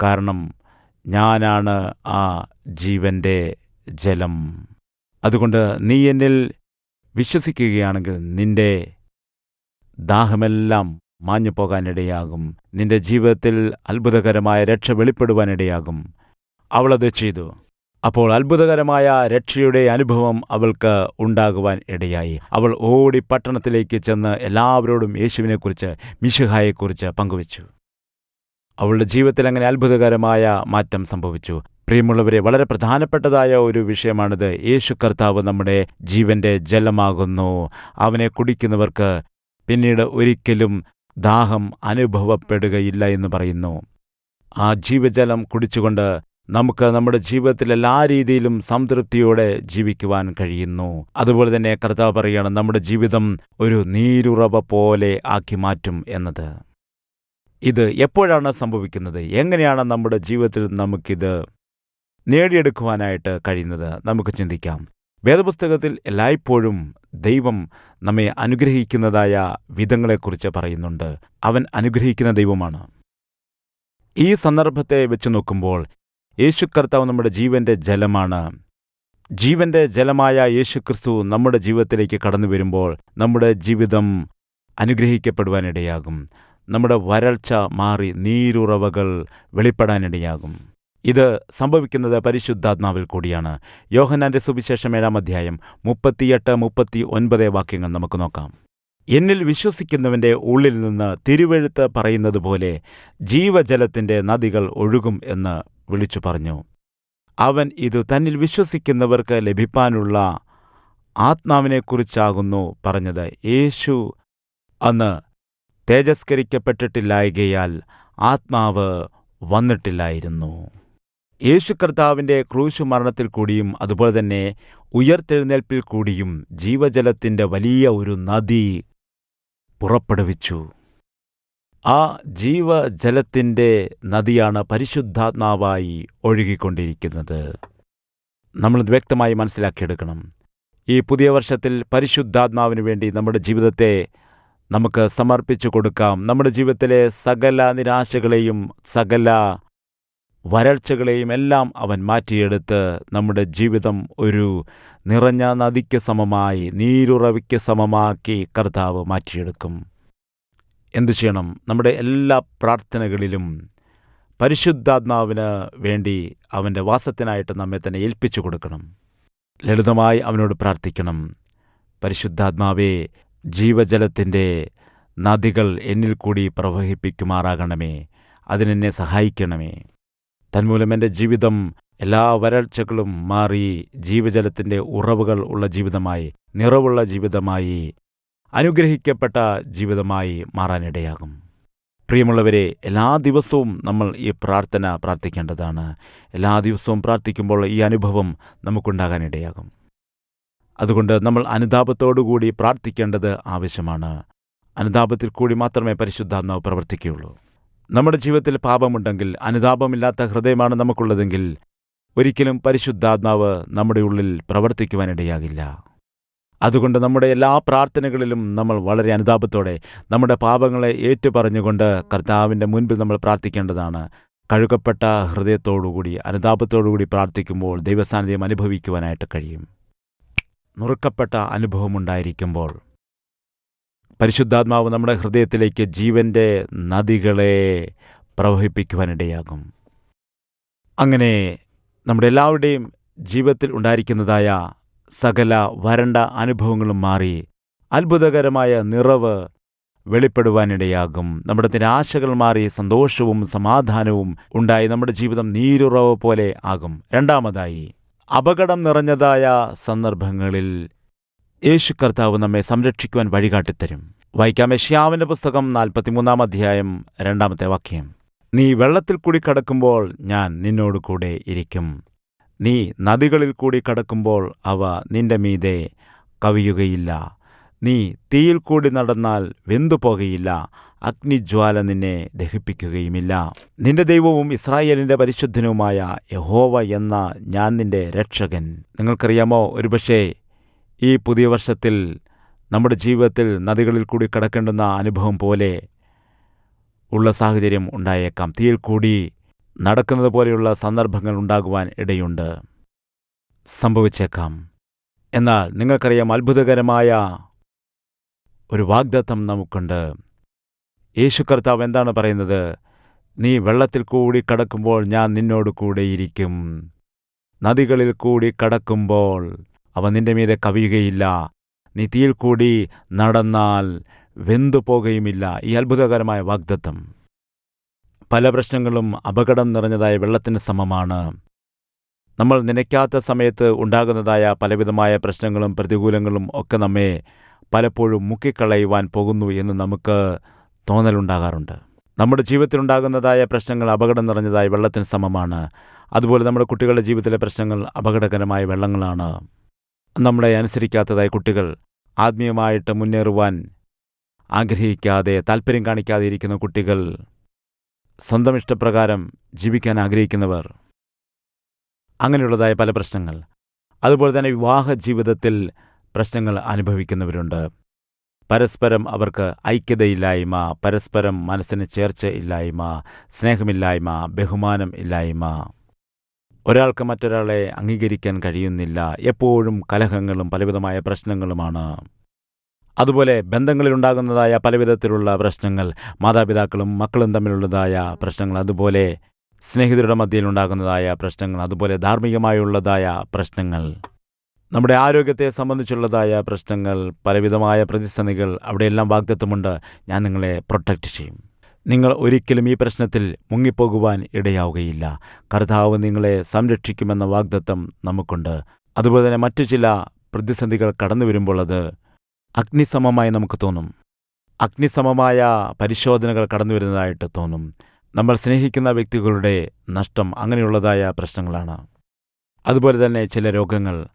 S1: കാരണം ഞാനാണ് ആ ജീവന്റെ ജലം. അതുകൊണ്ട് നീ എന്നിൽ വിശ്വസിക്കുകയാണെങ്കിൽ നിന്റെ ദാഹമെല്ലാം മാഞ്ഞു പോകാനിടയാകും നിന്റെ ജീവിതത്തിൽ അത്ഭുതകരമായ രക്ഷ വെളിപ്പെടുവാനിടയാകും. അവളത് ചെയ്തു. അപ്പോൾ അത്ഭുതകരമായ രക്ഷയുടെ അനുഭവം അവൾക്ക് ഉണ്ടാകുവാൻ ഇടയായി. അവൾ ഓടി പട്ടണത്തിലേക്ക് ചെന്ന് എല്ലാവരോടും യേശുവിനെക്കുറിച്ച് മിശുഹായെക്കുറിച്ച് പങ്കുവച്ചു. അവളുടെ ജീവിതത്തിൽ അങ്ങനെ അത്ഭുതകരമായ മാറ്റം സംഭവിച്ചു. പ്രിയമുള്ളവരെ വളരെ പ്രധാനപ്പെട്ടതായ ഒരു വിഷയമാണിത്. യേശു കർത്താവ് നമ്മുടെ ജീവന്റെ ജലമാകുന്നു. അവനെ കുടിക്കുന്നവർക്ക് പിന്നീട് ഒരിക്കലും ദാഹം അനുഭവപ്പെടുകയില്ല എന്ന് പറയുന്നു. ആ ജീവജലം കുടിച്ചുകൊണ്ട് നമുക്ക് നമ്മുടെ ജീവിതത്തിൽ എല്ലാ രീതിയിലും സംതൃപ്തിയോടെ ജീവിക്കുവാൻ കഴിയുന്നു. അതുപോലെ തന്നെ കർത്താവ് പറയുകയാണ് നമ്മുടെ ജീവിതം ഒരു നീരുറവ പോലെ ആക്കി മാറ്റും എന്നത്. ഇത് എപ്പോഴാണ് സംഭവിക്കുന്നത്? എങ്ങനെയാണ് നമ്മുടെ ജീവിതത്തിൽ നമുക്കിത് നേടിയെടുക്കുവാനായിട്ട് കഴിയുന്നത്? നമുക്ക് ചിന്തിക്കാം. വേദപുസ്തകത്തിൽ എല്ലായ്പ്പോഴും ദൈവം നമ്മെ അനുഗ്രഹിക്കുന്നതായ വിധങ്ങളെക്കുറിച്ച് പറയുന്നുണ്ട്. അവൻ അനുഗ്രഹിക്കുന്ന ദൈവമാണ്. ഈ സന്ദർഭത്തെ വെച്ച് നോക്കുമ്പോൾ യേശു കർത്താവ് നമ്മുടെ ജീവന്റെ ജലമാണ്. ജീവന്റെ ജലമായ യേശു ക്രിസ്തു നമ്മുടെ ജീവിതത്തിലേക്ക് കടന്നു വരുമ്പോൾ നമ്മുടെ ജീവിതം അനുഗ്രഹിക്കപ്പെടുവാനിടയാകും. നമ്മുടെ വരൾച്ച മാറി നീരുറവകൾ വെളിപ്പെടാനിടയാകും. ഇത് സംഭവിക്കുന്നത് പരിശുദ്ധാത്മാവിൽ കൂടിയാണ്. യോഹന്നാന്റെ സുവിശേഷം ഏഴാം അധ്യായം മുപ്പത്തിയെട്ട് മുപ്പത്തി ഒൻപത് വാക്യങ്ങൾ നമുക്ക് നോക്കാം. എന്നിൽ വിശ്വസിക്കുന്നവന്റെ ഉള്ളിൽ നിന്ന് തിരുവെഴുത്ത് പറയുന്നത് പോലെ ജീവജലത്തിന്റെ നദികൾ ഒഴുകും എന്ന് വിളിച്ചു പറഞ്ഞു അവൻ ഇതു തന്നിൽ വിശ്വസിക്കുന്നവർക്ക് ലഭിപ്പാനുള്ള ആത്മാവിനെക്കുറിച്ചാകുന്നു പറഞ്ഞത്. യേശു അന്ന് തേജസ്കരിക്കപ്പെട്ടിട്ടില്ലായകയാൽ ആത്മാവ് വന്നിട്ടില്ലായിരുന്നു. യേശു കർത്താവിന്റെ ക്രൂശു മരണത്തിൽ കൂടിയും അതുപോലെ തന്നെ ഉയർത്തെഴുന്നേൽപ്പിൽ കൂടിയും ജീവജലത്തിന്റെ വലിയ ഒരു നദി പുറപ്പെടുവിച്ചു. ആ ജീവജലത്തിന്റെ നദിയാണ് പരിശുദ്ധാത്മാവായി ഒഴുകിക്കൊണ്ടിരിക്കുന്നത്. നമ്മൾ വ്യക്തമായി മനസ്സിലാക്കിയെടുക്കണം. ഈ പുതിയ വർഷത്തിൽ പരിശുദ്ധാത്മാവിന് വേണ്ടി നമ്മുടെ ജീവിതത്തെ നമുക്ക് സമർപ്പിച്ചു കൊടുക്കാം. നമ്മുടെ ജീവിതത്തിലെ സകല നിരാശകളെയും സകല വരൾച്ചകളെയും എല്ലാം അവൻ മാറ്റിയെടുത്ത് നമ്മുടെ ജീവിതം ഒരു നിറഞ്ഞ നദിക്ക് സമമായി നീരുറവിക്ക് സമമാക്കി കർത്താവ് മാറ്റിയെടുക്കും. എന്തു ചെയ്യണം? നമ്മുടെ എല്ലാ പ്രാർത്ഥനകളിലും പരിശുദ്ധാത്മാവിന് വേണ്ടി അവന്റെ വാസത്തിനായിട്ട് നമ്മെ തന്നെ ഏൽപ്പിച്ചു കൊടുക്കണം. ലളിതമായി അവനോട് പ്രാർത്ഥിക്കണം. പരിശുദ്ധാത്മാവേ ജീവജലത്തിന്റെ നദികൾ എന്നിൽ കൂടി പ്രവഹിപ്പിക്കുമാറാകണമേ. അതിനെന്നെ സഹായിക്കണമേ. തന്മൂലം എന്റെ ജീവിതം എല്ലാ വരൾച്ചകളും മാറി ജീവജലത്തിന്റെ ഉറവുകൾ ഉള്ള ജീവിതമായി നിറവുള്ള ജീവിതമായി അനുഗ്രഹിക്കപ്പെട്ട ജീവിതമായി മാറാനിടയാകും. പ്രിയമുള്ളവരെ എല്ലാ ദിവസവും നമ്മൾ ഈ പ്രാർത്ഥന പ്രാർത്ഥിക്കേണ്ടതാണ്. എല്ലാ ദിവസവും പ്രാർത്ഥിക്കുമ്പോൾ ഈ അനുഭവം നമുക്കുണ്ടാകാനിടയാകും. അതുകൊണ്ട് നമ്മൾ അനുതാപത്തോടുകൂടി പ്രാർത്ഥിക്കേണ്ടത് ആവശ്യമാണ്. അനുതാപത്തിൽ കൂടി മാത്രമേ പരിശുദ്ധാത്മാവ് പ്രവർത്തിക്കുകയുള്ളൂ. നമ്മുടെ ജീവിതത്തിൽ പാപമുണ്ടെങ്കിൽ അനുതാപമില്ലാത്ത ഹൃദയമാണ് നമുക്കുള്ളതെങ്കിൽ ഒരിക്കലും പരിശുദ്ധാത്മാവ് നമ്മുടെ ഉള്ളിൽ പ്രവർത്തിക്കുവാനിടയാകില്ല. അതുകൊണ്ട് നമ്മുടെ എല്ലാ പ്രാർത്ഥനകളിലും നമ്മൾ വളരെ അനുതാപത്തോടെ നമ്മുടെ പാപങ്ങളെ ഏറ്റുപറഞ്ഞുകൊണ്ട് കർത്താവിന്റെ മുൻപിൽ നമ്മൾ പ്രാർത്ഥിക്കേണ്ടതാണ്. കഴുകപ്പെട്ട ഹൃദയത്തോടുകൂടി അനുതാപത്തോടുകൂടി പ്രാർത്ഥിക്കുമ്പോൾ ദൈവസാന്നിധ്യം അനുഭവിക്കുവാനായിട്ട് കഴിയും. നുറുക്കപ്പെട്ട അനുഭവമുണ്ടായിരിക്കുമ്പോൾ പരിശുദ്ധാത്മാവ് നമ്മുടെ ഹൃദയത്തിലേക്ക് ജീവന്റെ നദികളെ പ്രവഹിപ്പിക്കുവാനിടയാകും. അങ്ങനെ നമ്മുടെ എല്ലാവരുടെയും ജീവിതത്തിൽ ഉണ്ടായിരിക്കുന്നതായ സകല വരണ്ട അനുഭവങ്ങളും മാറി അത്ഭുതകരമായ നിറവ് വെളിപ്പെടുവാനിടയാകും. നമ്മുടെ നിരാശകൾ മാറി സന്തോഷവും സമാധാനവും ഉണ്ടായി നമ്മുടെ ജീവിതം നീരുറവ് പോലെ ആകും. രണ്ടാമതായി അപകടം നിറഞ്ഞതായ സന്ദർഭങ്ങളിൽ യേശു കർത്താവ് നമ്മെ സംരക്ഷിക്കുവാൻ വഴികാട്ടിത്തരും. വായിക്കാം യഷ്യാവിന്റെ പുസ്തകം നാൽപ്പത്തിമൂന്നാം അധ്യായം രണ്ടാമത്തെ വാക്യം. നീ വെള്ളത്തിൽ കൂടി കടക്കുമ്പോൾ ഞാൻ നിന്നോട് കൂടെ ഇരിക്കും. നീ നദികളിൽ കൂടി കടക്കുമ്പോൾ അവ നിന്റെ മീതെ കവിയുകയില്ല. നീ തീയിൽ കൂടി നടന്നാൽ വെന്തുപോകയില്ല അഗ്നിജ്വാല നിന്നെ ദഹിപ്പിക്കുകയുമില്ല. നിന്റെ ദൈവവും ഇസ്രായേലിന്റെ പരിശുദ്ധനുമായ യഹോവ എന്ന ഞാൻ നിന്റെ രക്ഷകൻ. നിങ്ങൾക്കറിയാമോ? ഒരുപക്ഷേ ഈ പുതിയ വർഷത്തിൽ നമ്മുടെ ജീവിതത്തിൽ നദികളിൽ കൂടി കടക്കേണ്ടുന്ന അനുഭവം പോലെ ഉള്ള സാഹചര്യം ഉണ്ടായേക്കാം. തീയിൽ കൂടി നടക്കുന്നത് പോലെയുള്ള സന്ദർഭങ്ങൾ ഉണ്ടാകുവാൻ ഇടയുണ്ട്. സംഭവിച്ചേക്കാം. എന്നാൽ നിങ്ങൾക്കറിയാം അത്ഭുതകരമായ ഒരു വാഗ്ദത്തം നമുക്കുണ്ട്. യേശു കർത്താവ് എന്താണ് പറയുന്നത്? നീ വെള്ളത്തിൽ കൂടി കടക്കുമ്പോൾ ഞാൻ നിന്നോട് കൂടെയിരിക്കും നദികളിൽ കൂടി കടക്കുമ്പോൾ അവ നിന്റെ മീതെ കവിയുകയില്ല. നീ തീയിൽ കൂടി നടന്നാൽ വെന്തു പോകുകയുമില്ല ഈ അത്ഭുതകരമായ വാഗ്ദത്തം. പല പ്രശ്നങ്ങളും അപകടം നിറഞ്ഞതായ വെള്ളത്തിന് സമമാണ്. നമ്മൾ നനയ്ക്കാത്ത സമയത്ത് ഉണ്ടാകുന്നതായ പലവിധമായ പ്രശ്നങ്ങളും പ്രതികൂലങ്ങളും ഒക്കെ നമ്മെ പലപ്പോഴും മുക്കിക്കളയുവാൻ പോകുന്നു എന്ന് നമുക്ക് തോന്നലുണ്ടാകാറുണ്ട്. നമ്മുടെ ജീവിതത്തിലുണ്ടാകുന്നതായ പ്രശ്നങ്ങൾ അപകടം നിറഞ്ഞതായ വെള്ളത്തിന് സമമാണ്. അതുപോലെ നമ്മുടെ കുട്ടികളുടെ ജീവിതത്തിലെ പ്രശ്നങ്ങൾ അപകടകരമായ വെള്ളങ്ങളാണ്. നമ്മളെ അനുസരിക്കാത്തതായ കുട്ടികൾ ആത്മീയമായിട്ട് മുന്നേറുവാൻ ആഗ്രഹിക്കാതെ താല്പര്യം കാണിക്കാതെ ഇരിക്കുന്ന കുട്ടികൾ സ്വന്തം ഇഷ്ടപ്രകാരം ജീവിക്കാൻ ആഗ്രഹിക്കുന്നവർ. അങ്ങനെയുള്ളതായ പല പ്രശ്നങ്ങൾ. അതുപോലെ തന്നെ വിവാഹ ജീവിതത്തിൽ പ്രശ്നങ്ങൾ അനുഭവിക്കുന്നവരുണ്ട്. പരസ്പരം അവർക്ക് ഐക്യതയില്ലായ്മ പരസ്പരം മനസ്സിന് ചേർച്ച ഇല്ലായ്മ സ്നേഹമില്ലായ്മ ബഹുമാനം ഇല്ലായ്മ. ഒരാൾക്ക് മറ്റൊരാളെ അംഗീകരിക്കാൻ കഴിയുന്നില്ല. എപ്പോഴും കലഹങ്ങളും പലവിധമായ പ്രശ്നങ്ങളുമാണ്. അതുപോലെ ബന്ധങ്ങളിലുണ്ടാകുന്നതായ പലവിധത്തിലുള്ള പ്രശ്നങ്ങൾ മാതാപിതാക്കളും മക്കളും തമ്മിലുള്ളതായ പ്രശ്നങ്ങൾ അതുപോലെ സ്നേഹിതരുടെ മധ്യയിലുണ്ടാകുന്നതായ പ്രശ്നങ്ങൾ അതുപോലെ ധാർമ്മികമായുള്ളതായ പ്രശ്നങ്ങൾ. നമ്മുടെ ആരോഗ്യത്തെ സംബന്ധിച്ചുള്ളതായ പ്രശ്നങ്ങൾ പലവിധമായ പ്രതിസന്ധികൾ അവിടെയെല്ലാം വാഗ്ദത്വമുണ്ട് ഞാൻ നിങ്ങളെ പ്രൊട്ടക്റ്റ് ചെയ്യും. നിങ്ങൾ ഒരിക്കലും ഈ പ്രശ്നത്തിൽ മുങ്ങിപ്പോകുവാൻ ഇടയാവുകയില്ല. കർത്താവ് നിങ്ങളെ സംരക്ഷിക്കുമെന്ന വാഗ്ദത്തം നമുക്കുണ്ട്. അതുപോലെ തന്നെ മറ്റു ചില പ്രതിസന്ധികൾ കടന്നു വരുമ്പോൾ അത് അഗ്നിസമമായി നമുക്ക് തോന്നും. അഗ്നിസമമായ പരിശോധനകൾ കടന്നു വരുന്നതായിട്ട് തോന്നും. നമ്മൾ സ്നേഹിക്കുന്ന വ്യക്തികളുടെ നഷ്ടം അങ്ങനെയുള്ളതായ പ്രശ്നങ്ങളാണ്. അതുപോലെ തന്നെ ചില രോഗങ്ങൾ.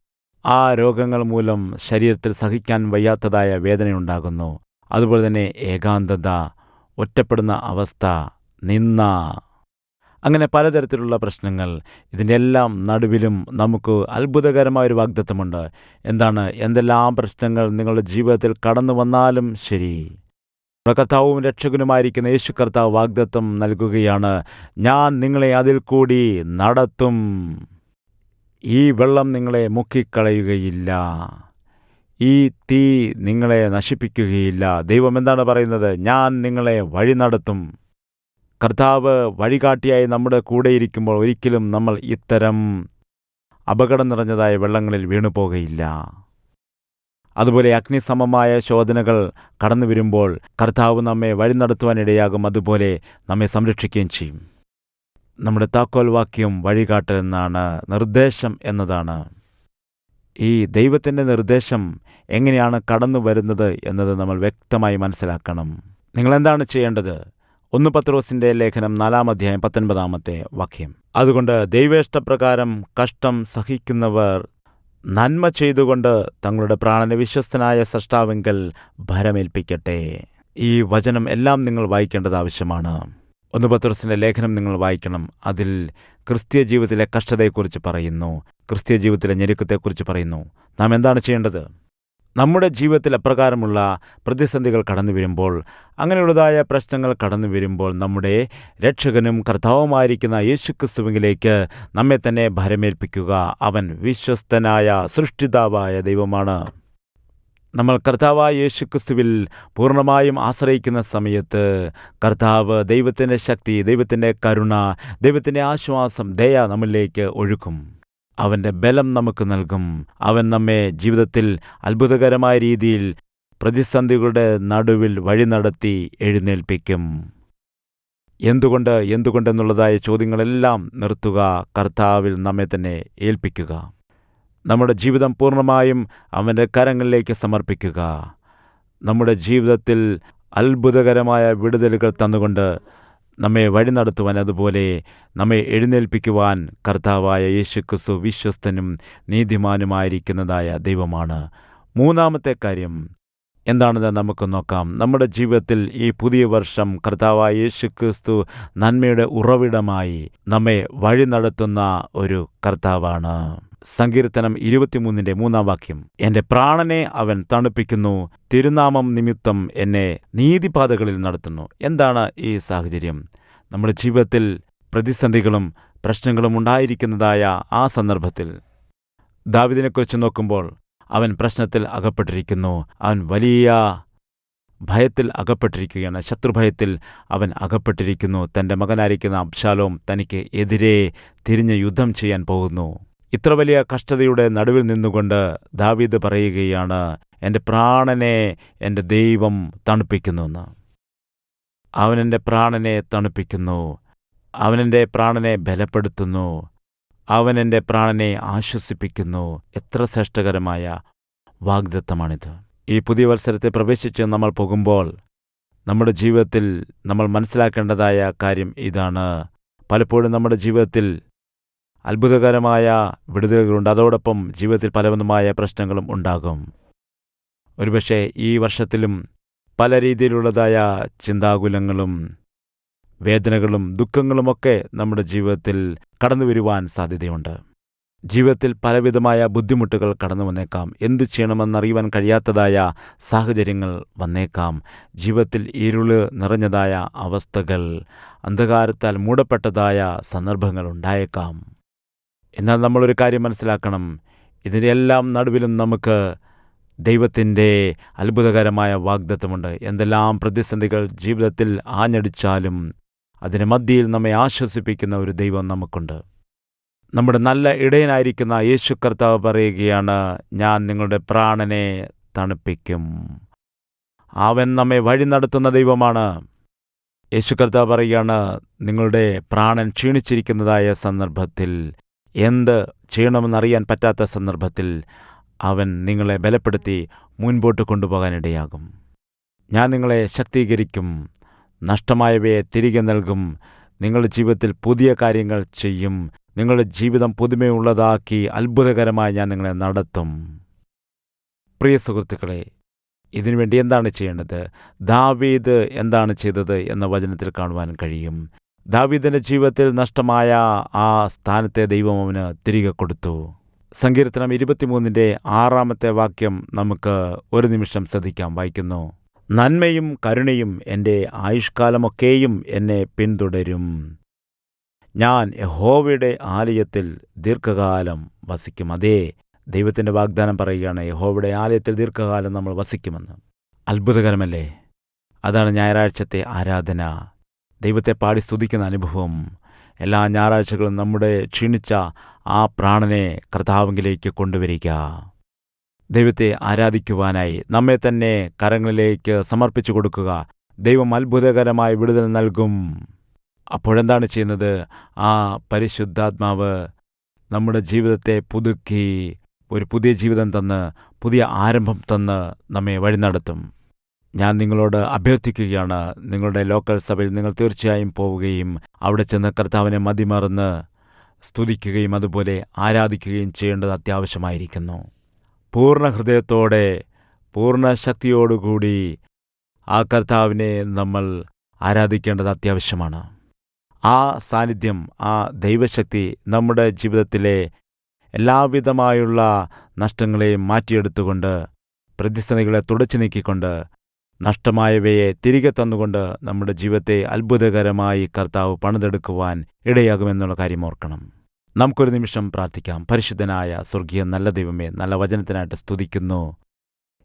S1: ആ രോഗങ്ങൾ മൂലം ശരീരത്തിൽ സഹിക്കാൻ വയ്യാത്തതായ വേദനയുണ്ടാകുന്നു. അതുപോലെ തന്നെ ഏകാന്തത ഒറ്റപ്പെടുന്ന അവസ്ഥ നിന്ന അങ്ങനെ പലതരത്തിലുള്ള പ്രശ്നങ്ങൾ. ഇതിന്റെ എല്ലാം നടുവിലും നമുക്ക് അത്ഭുതകരമായ ഒരു വാഗ്ദത്വമുണ്ട് എന്താണ്? എന്തെല്ലാം പ്രശ്നങ്ങൾ നിങ്ങളുടെ ജീവിതത്തിൽ കടന്നു വന്നാലും ശരി. കർത്താവും രക്ഷകനുമായിരിക്കുന്ന യേശു കർത്താവ് വാഗ്ദത്വം നൽകുകയാണ്. ഞാൻ നിങ്ങളെ അതിൽ കൂടി നടത്തും. ഈ വെള്ളം നിങ്ങളെ മുക്കിക്കളയുകയില്ല. ഈ തീ നിങ്ങളെ നശിപ്പിക്കുകയില്ല. ദൈവം എന്താണ് പറയുന്നത്? ഞാൻ നിങ്ങളെ വഴി നടത്തും. കർത്താവ് വഴികാട്ടിയായി നമ്മുടെ കൂടെയിരിക്കുമ്പോൾ ഒരിക്കലും നമ്മൾ ഇത്തരം അപകടം നിറഞ്ഞതായ വെള്ളങ്ങളിൽ വീണുപോകയില്ല. അതുപോലെ അഗ്നിസമമായ ശോധനകൾ കടന്നു വരുമ്പോൾ കർത്താവ് നമ്മെ വഴി നടത്തുവാനിടയാകും അതുപോലെ നമ്മെ സംരക്ഷിക്കുകയും ചെയ്യും. നമ്മുടെ താക്കോൽ വാക്യം വഴികാട്ടൽ എന്നാണ് നിർദ്ദേശം എന്നതാണ്. ഈ ദൈവത്തിന്റെ നിർദ്ദേശം എങ്ങനെയാണ് കടന്നു വരുന്നത് എന്നത് നമ്മൾ വ്യക്തമായി മനസ്സിലാക്കണം. നിങ്ങളെന്താണ് ചെയ്യേണ്ടത്? ഒന്ന് പത്രോസിന്റെ ലേഖനം നാലാം അധ്യായം പത്തൊൻപതാമത്തെ വാക്യം. അതുകൊണ്ട് ദൈവേഷ്ടപ്രകാരം കഷ്ടം സഹിക്കുന്നവർ നന്മ ചെയ്തുകൊണ്ട് തങ്ങളുടെ പ്രാണന വിശ്വസ്തനായ സൃഷ്ടാവെങ്കിൽ ഭരമേൽപ്പിക്കട്ടെ. ഈ വചനം എല്ലാം നിങ്ങൾ വായിക്കേണ്ടത് ആവശ്യമാണ്. ഒന്ന് പത്രോസിന്റെ ലേഖനം നിങ്ങൾ വായിക്കണം. അതിൽ ക്രിസ്തീയ ജീവിതത്തിലെ കഷ്ടതയെക്കുറിച്ച് പറയുന്നു. ക്രിസ്തീയ ജീവിതത്തിലെ ഞെരുക്കത്തെക്കുറിച്ച് പറയുന്നു. നാം എന്താണ് ചെയ്യേണ്ടത്? നമ്മുടെ ജീവിതത്തിൽ അപ്രകാരമുള്ള പ്രതിസന്ധികൾ കടന്നു വരുമ്പോൾ അങ്ങനെയുള്ളതായ പ്രശ്നങ്ങൾ കടന്നു വരുമ്പോൾ നമ്മുടെ രക്ഷകനും കർത്താവുമായിരിക്കുന്ന യേശുക്രിസ്തുവിലേക്ക് നമ്മെ തന്നെ ഭരമേൽപ്പിക്കുക. അവൻ വിശ്വസ്തനായ സൃഷ്ടിതാവായ ദൈവമാണ്. നമ്മൾ കർത്താവായ യേശുക്രിസ്തുവിൽ പൂർണമായും ആശ്രയിക്കുന്ന സമയത്ത് കർത്താവ് ദൈവത്തിന്റെ ശക്തി ദൈവത്തിന്റെ കരുണ ദൈവത്തിന്റെ ആശ്വാസം ദയ നമ്മളിലേക്ക് ഒഴുക്കും. അവന്റെ ബലം നമുക്ക് നൽകും. അവൻ നമ്മെ ജീവിതത്തിൽ അത്ഭുതകരമായ രീതിയിൽ പ്രതിസന്ധികളുടെ നടുവിൽ വഴി നടത്തി എഴുന്നേൽപ്പിക്കും. എന്തുകൊണ്ട് എന്തുകൊണ്ടെന്നുള്ളതായ ചോദ്യങ്ങളെല്ലാം നിർത്തുക. കർത്താവിൽ നമ്മെ തന്നെ ഏൽപ്പിക്കുക. നമ്മുടെ ജീവിതം പൂർണമായും അവന്റെ കരങ്ങളിലേക്ക് സമർപ്പിക്കുക. നമ്മുടെ ജീവിതത്തിൽ അത്ഭുതകരമായ വിടുതലുകൾ തന്നുകൊണ്ട് നമ്മെ വഴി നടത്തുവാൻ അതുപോലെ നമ്മെ എഴുന്നേൽപ്പിക്കുവാൻ കർത്താവായ യേശുക്രിസ്തു വിശ്വസ്തനും നീതിമാനുമായിരിക്കുന്നതായ ദൈവമാണ്. മൂന്നാമത്തെ കാര്യം എന്താണെന്ന് നമുക്ക് നോക്കാം. നമ്മുടെ ജീവിതത്തിൽ ഈ പുതിയ വർഷം കർത്താവായ യേശുക്രിസ്തു നന്മയുടെ ഉറവിടമായി നമ്മെ വഴി നടത്തുന്ന ഒരു കർത്താവാണ്. സങ്കീർത്തനം ഇരുപത്തിമൂന്നിന്റെ മൂന്നാം വാക്യം. എന്റെ പ്രാണനെ അവൻ തണുപ്പിക്കുന്നു തിരുനാമം നിമിത്തം എന്നെ നീതിപാതകളിൽ നടത്തുന്നു. എന്താണ് ഈ സാഹചര്യം? നമ്മുടെ ജീവിതത്തിൽ പ്രതിസന്ധികളും പ്രശ്നങ്ങളും ഉണ്ടായിരിക്കുന്നതായ ആ സന്ദർഭത്തിൽ ദാവിദിനെക്കുറിച്ച് നോക്കുമ്പോൾ അവൻ പ്രശ്നത്തിൽ അകപ്പെട്ടിരിക്കുന്നു. അവൻ വലിയ ഭയത്തിൽ അകപ്പെട്ടിരിക്കുകയാണ്. ശത്രുഭയത്തിൽ അവൻ അകപ്പെട്ടിരിക്കുന്നു. തന്റെ മകനായിരിക്കുന്ന അബ്ശാലോം തനിക്ക് എതിരെ തിരിഞ്ഞ് യുദ്ധം ചെയ്യാൻ പോകുന്നു. ഇത്ര വലിയ കഷ്ടതയുടെ നടുവിൽ നിന്നുകൊണ്ട് ദാവീദ് പറയുകയാണ് എന്റെ പ്രാണനെ എന്റെ ദൈവം തണുപ്പിക്കുന്നു എന്ന്. അവനെന്റെ പ്രാണനെ തണുപ്പിക്കുന്നു. അവനെന്റെ പ്രാണനെ ബലപ്പെടുത്തുന്നു. അവനെന്റെ പ്രാണനെ ആശ്വസിപ്പിക്കുന്നു. എത്ര ശ്രേഷ്ഠകരമായ വാഗ്ദത്തമാണിത്. ഈ പുതിയ വത്സരത്തെ പ്രവേശിച്ച് നമ്മൾ പോകുമ്പോൾ നമ്മുടെ ജീവിതത്തിൽ നമ്മൾ മനസ്സിലാക്കേണ്ടതായ കാര്യം ഇതാണ്. പലപ്പോഴും നമ്മുടെ ജീവിതത്തിൽ അത്ഭുതകരമായ വിടുതലുകളുണ്ട്. അതോടൊപ്പം ജീവിതത്തിൽ പലവിധമായ പ്രശ്നങ്ങളും ഉണ്ടാകും. ഒരുപക്ഷെ ഈ വർഷത്തിലും പല രീതിയിലുള്ളതായ ചിന്താകുലങ്ങളും വേദനകളും ദുഃഖങ്ങളുമൊക്കെ നമ്മുടെ ജീവിതത്തിൽ കടന്നു വരുവാൻ സാധ്യതയുണ്ട്. ജീവിതത്തിൽ പലവിധമായ ബുദ്ധിമുട്ടുകൾ കടന്നു വന്നേക്കാം. എന്തു ചെയ്യണമെന്നറിയുവാൻ കഴിയാത്തതായ സാഹചര്യങ്ങൾ വന്നേക്കാം. ജീവിതത്തിൽ ഇരുൾ നിറഞ്ഞതായ അവസ്ഥകൾ അന്ധകാരത്താൽ മൂടപ്പെട്ടതായ സന്ദർഭങ്ങൾ ഉണ്ടായേക്കാം. എന്നാൽ നമ്മളൊരു കാര്യം മനസ്സിലാക്കണം. ഇതിന്റെ എല്ലാം നടുവിലും നമുക്ക് ദൈവത്തിന്റെ അത്ഭുതകരമായ വാഗ്ദത്വമുണ്ട് എന്തെല്ലാം പ്രതിസന്ധികൾ ജീവിതത്തിൽ ആഞ്ഞടിച്ചാലും അതിന് മധ്യയിൽ നമ്മെ ആശ്വസിപ്പിക്കുന്ന ഒരു ദൈവം നമുക്കുണ്ട്. നമ്മുടെ നല്ല ഇടയനായിരിക്കുന്ന യേശു കർത്താവ് പറയുകയാണ് ഞാൻ നിങ്ങളുടെ പ്രാണനെ തണുപ്പിക്കും. അവൻ നമ്മെ വഴി നടത്തുന്ന ദൈവമാണ്. യേശു കർത്താവ് പറയുകയാണ് നിങ്ങളുടെ പ്രാണൻ ക്ഷീണിച്ചിരിക്കുന്നതായ സന്ദർഭത്തിൽ എന്ത് ചെയ്യണമെന്നറിയാൻ പറ്റാത്ത സന്ദർഭത്തിൽ അവൻ നിങ്ങളെ ബലപ്പെടുത്തി മുൻപോട്ട് കൊണ്ടുപോകാനിടയാകും. ഞാൻ നിങ്ങളെ ശക്തീകരിക്കും നഷ്ടമായവയെ തിരികെ നൽകും നിങ്ങളുടെ ജീവിതത്തിൽ പുതിയ കാര്യങ്ങൾ ചെയ്യും നിങ്ങളുടെ ജീവിതം പുതുമയുള്ളതാക്കി അത്ഭുതകരമായി ഞാൻ നിങ്ങളെ നടത്തും. പ്രിയ സുഹൃത്തുക്കളെ ഇതിനുവേണ്ടി എന്താണ് ചെയ്യേണ്ടത്? ദാവീദ് എന്താണ് ചെയ്തത് എന്ന വചനത്തിൽ കാണുവാൻ കഴിയും. ദാവീദിന്റെ ജീവിതത്തിൽ നഷ്ടമായ ആ സ്ഥാനത്തെ ദൈവം അവന് തിരികെ കൊടുത്തു. സങ്കീർത്തനം ഇരുപത്തിമൂന്നിന്റെ ആറാമത്തെ വാക്യം നമുക്ക് ഒരു നിമിഷം ശ്രദ്ധിക്കാം. വായിക്കുന്നു നന്മയും കരുണയും എന്റെ ആയുഷ്കാലമൊക്കെയും എന്നെ പിന്തുടരും. ഞാൻ യഹോവയുടെ ആലയത്തിൽ ദീർഘകാലം വസിക്കും. അതേ ദൈവത്തിന്റെ വാഗ്ദാനം പറയുകയാണ് യഹോവയുടെ ആലയത്തിൽ ദീർഘകാലം നമ്മൾ വസിക്കുമെന്ന്. അത്ഭുതകരമല്ലേ? അതാണ് ഞായറാഴ്ചത്തെ ആരാധന. ദൈവത്തെ പാടി സ്തുതിക്കുന്ന അനുഭവം. എല്ലാ ഞായറാഴ്ചകളും നമ്മുടെ ക്ഷീണിച്ച ആ പ്രാണനെ കർത്താവിലേക്ക് കൊണ്ടുവരിക. ദൈവത്തെ ആരാധിക്കുവാനായി നമ്മെ തന്നെ കരങ്ങളിലേക്ക് സമർപ്പിച്ചു കൊടുക്കുക. ദൈവം അത്ഭുതകരമായ വിടുതൽ നൽകും. അപ്പോഴെന്താണ് ചെയ്യുന്നത്? ആ പരിശുദ്ധാത്മാവ് നമ്മുടെ ജീവിതത്തെ പുതുക്കി ഒരു പുതിയ ജീവിതം തന്ന് പുതിയ ആരംഭം തന്ന് നമ്മെ വഴി നടത്തും. ഞാൻ നിങ്ങളോട് അഭ്യർത്ഥിക്കുകയാണ്. നിങ്ങളുടെ ലോക്കൽ സഭയിൽ നിങ്ങൾ തീർച്ചയായും പോവുകയും അവിടെ ചെന്ന് കർത്താവിനെ മതിമറന്ന് സ്തുതിക്കുകയും അതുപോലെ ആരാധിക്കുകയും ചെയ്യേണ്ടത് അത്യാവശ്യമായിരിക്കുന്നു. പൂർണ ഹൃദയത്തോടെ പൂർണ ശക്തിയോടുകൂടി ആ കർത്താവിനെ നമ്മൾ ആരാധിക്കേണ്ടത് അത്യാവശ്യമാണ്. ആ സാന്നിധ്യം ആ ദൈവശക്തി നമ്മുടെ ജീവിതത്തിലെ എല്ലാവിധമായുള്ള നഷ്ടങ്ങളെയും മാറ്റിയെടുത്തുകൊണ്ട് പ്രതിസന്ധികളെ തുടച്ചു നീക്കിക്കൊണ്ട് നഷ്ടമായവയെ തിരികെ തന്നുകൊണ്ട് നമ്മുടെ ജീവിതത്തെ അത്ഭുതകരമായി കർത്താവ് പണിതെടുക്കുവാൻ ഇടയാകുമെന്നുള്ള കാര്യം ഓർക്കണം. നമുക്കൊരു നിമിഷം പ്രാർത്ഥിക്കാം. പരിശുദ്ധനായ സ്വർഗീയ നല്ല ദൈവമേ നല്ല വചനത്തിനായിട്ട് സ്തുതിക്കുന്നു.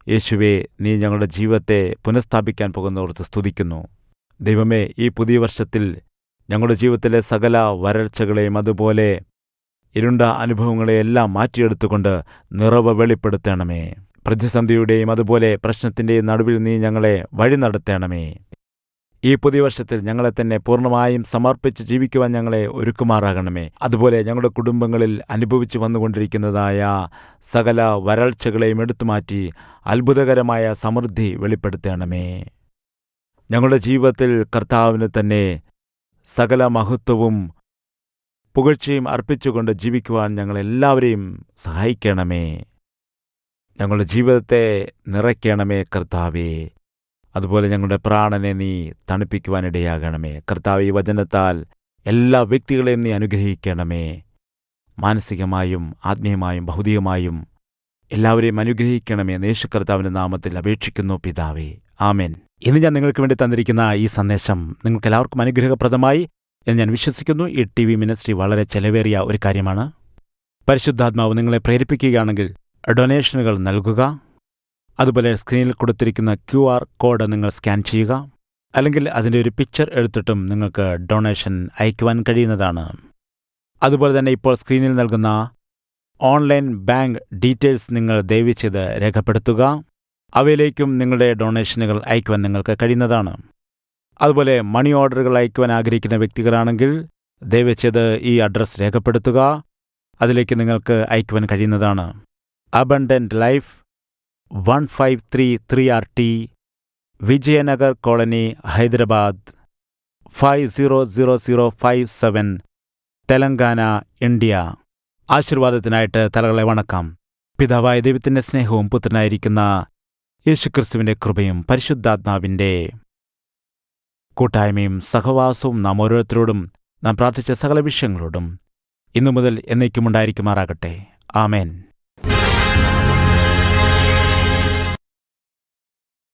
S1: യേശുവേ നീ ഞങ്ങളുടെ ജീവിതത്തെ പുനഃസ്ഥാപിക്കാൻ പോകുന്നവർക്ക് സ്തുതിക്കുന്നു. ദൈവമേ ഈ പുതിയ വർഷത്തിൽ ഞങ്ങളുടെ ജീവിതത്തിലെ സകല വരൾച്ചകളെയും അതുപോലെ ഇരുണ്ട അനുഭവങ്ങളെയെല്ലാം മാറ്റിയെടുത്തുകൊണ്ട് നിറവ് വെളിപ്പെടുത്തണമേ. പ്രതിസന്ധിയുടെയും അതുപോലെ പ്രശ്നത്തിന്റെയും നടുവിൽ നീ ഞങ്ങളെ വഴി നടത്തണമേ. ഈ പുതിയ വർഷത്തിൽ ഞങ്ങളെ തന്നെ പൂർണമായും സമർപ്പിച്ച് ജീവിക്കുവാൻ ഞങ്ങളെ ഒരുക്കുമാറാകണമേ. അതുപോലെ ഞങ്ങളുടെ കുടുംബങ്ങളിൽ അനുഭവിച്ചു വന്നുകൊണ്ടിരിക്കുന്നതായ സകല വരൾച്ചകളെയും എടുത്തുമാറ്റി അത്ഭുതകരമായ സമൃദ്ധി വെളിപ്പെടുത്തണമേ. ഞങ്ങളുടെ ജീവിതത്തിൽ കർത്താവിന് തന്നെ സകല മഹത്വവും പുകഴ്ചയും അർപ്പിച്ചുകൊണ്ട് ജീവിക്കുവാൻ ഞങ്ങളെല്ലാവരെയും സഹായിക്കണമേ. ഞങ്ങളുടെ ജീവിതത്തെ നിറയ്ക്കണമേ കർത്താവേ. അതുപോലെ ഞങ്ങളുടെ പ്രാണനെ നീ തണുപ്പിക്കുവാനിടയാകണമേ. കർത്താവ് ഈ വചനത്താൽ എല്ലാ വ്യക്തികളെയും നീ അനുഗ്രഹിക്കണമേ. മാനസികമായും ആത്മീയമായും ഭൗതികമായും എല്ലാവരെയും അനുഗ്രഹിക്കണമേ. യേശു കർത്താവിന്റെ നാമത്തിൽ അപേക്ഷിക്കുന്നു പിതാവേ. ആമേൻ. ഇന്ന് ഞാൻ നിങ്ങൾക്ക് വേണ്ടി തന്നിരിക്കുന്ന ഈ സന്ദേശം നിങ്ങൾക്ക് എല്ലാവർക്കും അനുഗ്രഹപ്രദമായി എന്ന് ഞാൻ വിശ്വസിക്കുന്നു. ഈ ടി വി മിനിസ്ട്രി വളരെ ചെലവേറിയ ഒരു കാര്യമാണ്. പരിശുദ്ധാത്മാവ് നിങ്ങളെ പ്രേരിപ്പിക്കുകയാണെങ്കിൽ ഡൊനേഷനുകൾ നൽകുക. അതുപോലെ സ്ക്രീനിൽ കൊടുത്തിരിക്കുന്ന ക്യു ആർ കോഡ് നിങ്ങൾ സ്കാൻ ചെയ്യുക. അല്ലെങ്കിൽ അതിന്റെ ഒരു പിക്ചർ എടുത്തിട്ടും നിങ്ങൾക്ക് ഡൊണേഷൻ അയക്കുവാൻ കഴിയുന്നതാണ്. അതുപോലെ തന്നെ ഇപ്പോൾ സ്ക്രീനിൽ നൽകുന്ന ഓൺലൈൻ ബാങ്ക് ഡീറ്റെയിൽസ് നിങ്ങൾ ദയവ് ചെയ്ത് രേഖപ്പെടുത്തുക. അവയിലേക്കും നിങ്ങളുടെ ഡൊണേഷനുകൾ അയക്കുവാൻ നിങ്ങൾക്ക് കഴിയുന്നതാണ്. അതുപോലെ മണി ഓർഡറുകൾ അയക്കുവാൻ ആഗ്രഹിക്കുന്ന വ്യക്തികളാണെങ്കിൽ ദയവ് ചെയ്ത് ഈ അഡ്രസ്സ് രേഖപ്പെടുത്തുക. അതിലേക്ക് നിങ്ങൾക്ക് അയക്കുവാൻ കഴിയുന്നതാണ്. Abundant life one five three three R T Vijayanagar colony Hyderabad five zero zero zero five seven Telangana India ആശീർവാദത്തിനായിട്ട് തലകളെ വണക്കാം. പിതാവായ ദൈവത്തിന്റെ സ്നേഹവും പുത്രനായിരിക്കുന്ന യേശുക്രിസ്തുവിന്റെ കൃപയും പരിശുദ്ധാത്മാവിന്റെ കൂട്ടായ്മയും സഹവാസവും നാം ഓരോരുത്തരോടും നാം പ്രാർത്ഥിച്ച സകല വിഷയങ്ങളോടും ഇന്നു മുതൽ എന്നേക്കും ഉണ്ടായിരിക്കുമാറാകട്ടെ ആമേൻ.